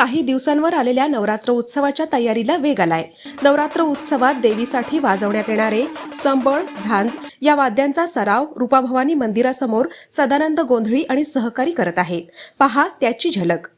काही दिवसांवर आलेल्या नवरात्र उत्सवाच्या तयारीला वेग आलाय. नवरात्र उत्सवात देवीसाठी वाजवण्यात येणारे संबळ झांज या वाद्यांचा सराव रूपाभवानी मंदिरासमोर सदानंद गोंधळी आणि सहकारी करत आहेत. पहा त्याची झलक.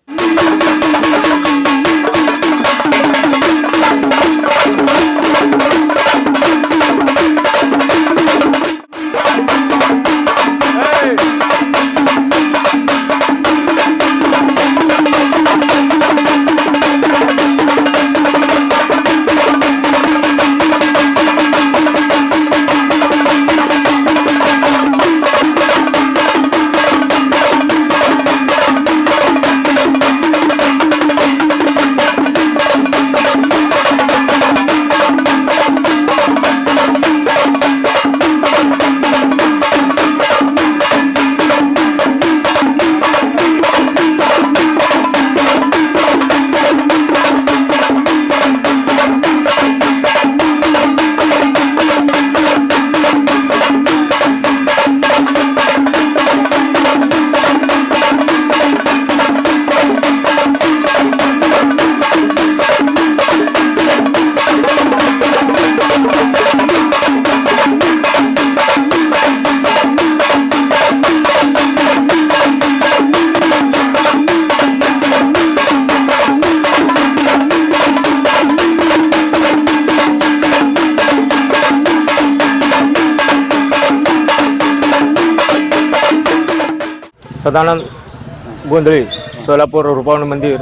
सदानंद गोंधळी सोलापूर रुपावण मंदिर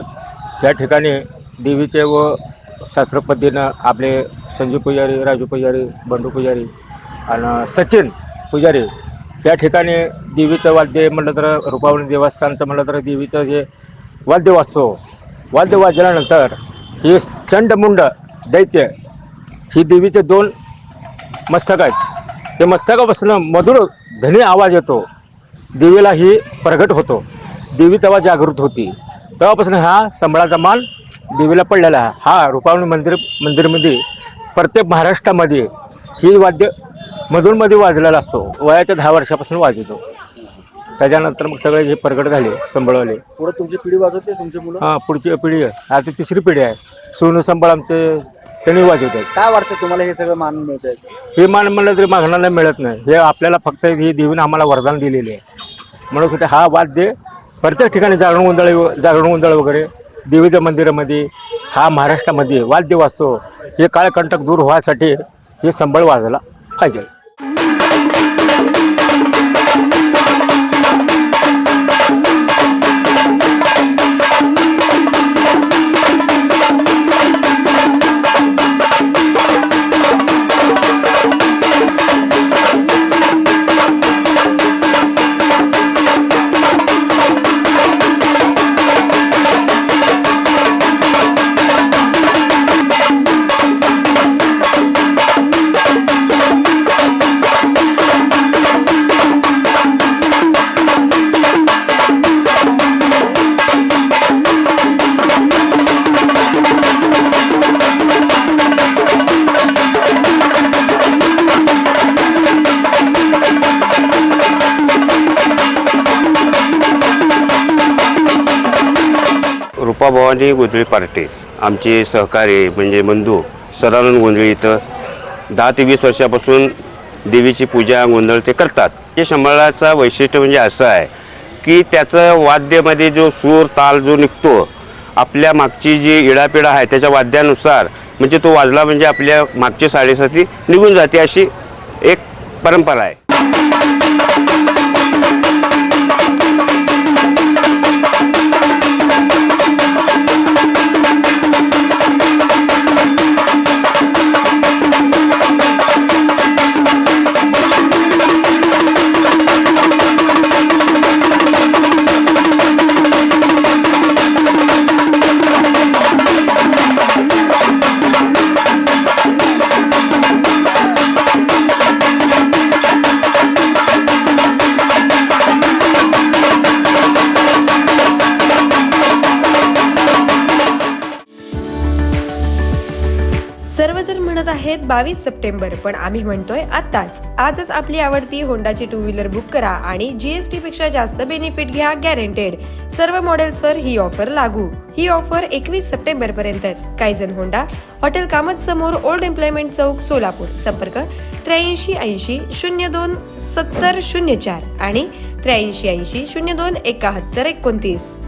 या ठिकाणी देवीचे व शास्त्र पद्धतीनं आपले संजीव पुजारी राजू पुजारी बंडू पुजारी आणि सचिन पुजारी या ठिकाणी देवीचं वाद्य म्हटलं तर रुपावणी देवस्थानचं म्हटलं तर देवीचं जे वाद्य वाजतो वाद्य वाजल्यानंतर ही चंडमुंड दैत्य ही देवीचे दोन मस्तक आहेत. ते मस्तकापासून मधुर ध्वनी आवाज येतो. देवीला ही प्रगट होतो. देवी तेव्हा जागृत होती. तेव्हापासून हा संबळाचा मान देवीला पडलेला आहे. हा रुपावणी मंदिर मंदिरमध्ये प्रत्येक महाराष्ट्रामध्ये ही वाद्य मधूनमध्ये वाजलेला असतो. वयाच्या दहा वर्षापासून वाजवतो त्याच्यानंतर मग सगळे हे प्रगट झाले संबळवाले. पुढे तुमची पिढी वाजवते तुमची मुलं? हां पुढची पिढी आहे. आता तिसरी पिढी आहे. सोनू संबळ आमचे त्यांनी वाजवतात काय वाटतं तुम्हाला हे सगळं मान मिळत आहे हे मान म्हणलं तरी मागणाला मिळत नाही. हे आपल्याला फक्त ही देवीने आम्हाला वरदान दिलेले आहे. म्हणत होते हा वाद्य प्रत्येक ठिकाणी जागरण गोंधळ जागरण गोंधळ वगैरे देवीच्या मंदिरामध्ये हा महाराष्ट्रामध्ये वाद्य वाजतो हे काळकंटक दूर व्हायसाठी हे संबळ वाजायला पाहिजे. रूपाभवानी गोंधळी पार्टी. आमचे सहकारी म्हणजे बंधू सदानंद गोंधळी इथं दहा ते वीस वर्षापासून देवीची पूजा गोंधळ ते करतात. हे संबळाचा वैशिष्ट्य म्हणजे असं आहे की त्याचं वाद्यामध्ये जो सूर ताल जो निघतो आपल्या मागची जी इडापिडा आहे त्याच्या वाद्यानुसार म्हणजे तो वाजला म्हणजे आपल्या मागची साडेसाती निघून जाते अशी एक परंपरा आहे. आहेत बावीस सप्टेंबर पण आम्ही म्हणतोय आत्ताच. आजच आपली आवडती होंडाची टू व्हीलर बुक करा आणि जीएसटी पेक्षा जास्त बेनिफिट घ्या गॅरंटेड सर्व मॉडेल्सवर ही ऑफर लागू. ही ऑफर एकवीस सप्टेंबर पर्यंतच. कायझन होंडा हॉटेल कामत समोर ओल्ड एम्प्लॉयमेंट चौक सोलापूर. संपर्क त्र्याऐंशी ऐंशी शून्य दोन सत्तर शून्य चार आणि त्र्याऐंशी ऐंशी शून्य दोन एकाहत्तर एकोणतीस.